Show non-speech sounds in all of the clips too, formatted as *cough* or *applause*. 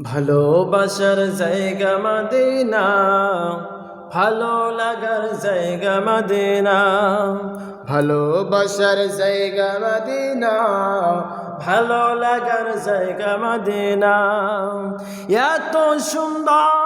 ভালোবাসার জায়গা মাদিনা, ভালো লাগার জায়গা মাদিনা, ভালোবাসার জায়গা মাদিনা, ভালো লাগার জায়গা মাদিনা। এত সুন্দর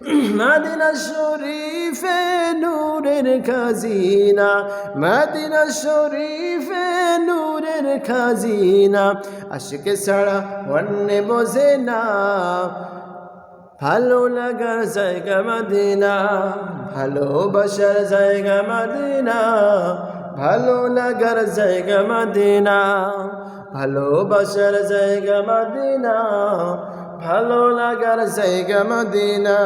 *clears throat* মাদিনা শরীফে নূরের খাজিনা। মাদিনা শরীফে নূরের খাজিনা। আশিকে ছাড়া অন্য বোঝে না। ভালো লাগার জায়গা মাদিনা। ভালোবাসার জায়গা মাদিনা। ভালো লাগার জায়গা মাদিনা। ভালোবাসার জায়গা মাদিনা। ভালো লাগার জায়গা মদিনা।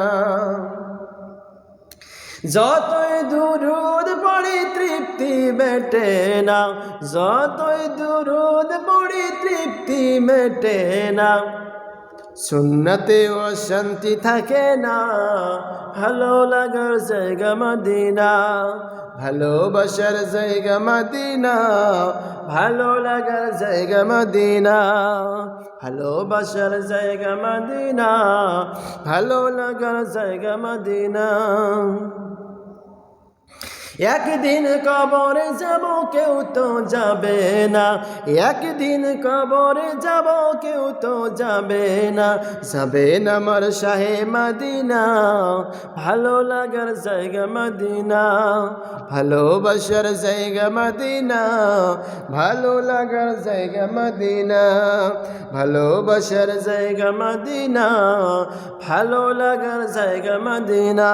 যতই দুরুদ পড়ি তৃপ্তি মেটে না, যতই দুরুদ পড়ি তৃপ্তি মেটে না সুন্নতে ও শান্তি থাকে না। ভালো লাগার জায়গা মদিনা, ভালোবাসার জায়গা মদিনা, ভালো লাগার জায়গা মদিনা, ভালোবাসার জায়গা মদিনা, ভালো লাগার জায়গা মদিনা। একদিন কবরে যাব, কেউ তো যাবে না। একদিন কবরে যাব, কেউ তো যাবে না। যাবে না আমার শাহে মাদিনা, ভালো লাগার জায়গা মাদিনা। ভালোবাসার জায়গা মাদিনা, ভালো লাগার জায়গা মাদিনা। ভালোবাসার জায়গা মাদিনা, ভালো লাগার জায়গা মাদিনা।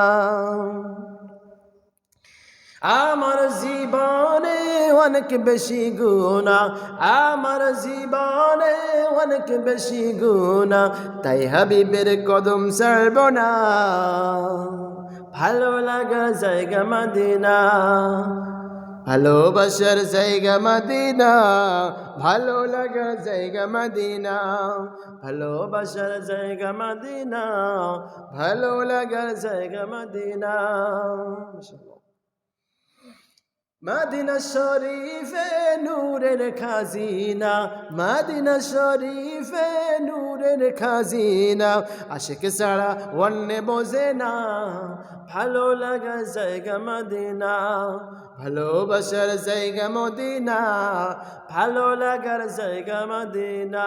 আমার জীবনে অনেক বেশি গুণা, আমার জীবনে অনেক বেশি গুণা, তাই হাবিবের কদম ছাড়ব না। ভালো লাগার জায়গা মাদিনা, ভালোবাসার জায়গা মাদিনা, ভালো লাগার জায়গা মাদিনা, ভালোবাসার জায়গা মাদিনা, ভালো লাগার জায়গা মাদিনা। মাদিনা শরীফে নূরের খাজিনা, মাদিনা শরীফে নূরের খাজিনা। আশেকে ছাড়া অন্য বোঝে না, ভালো লাগা জায়গা মদিনা, ভালোবাসার জায়গা মদিনা, ভালো লাগার জায়গা মদিনা।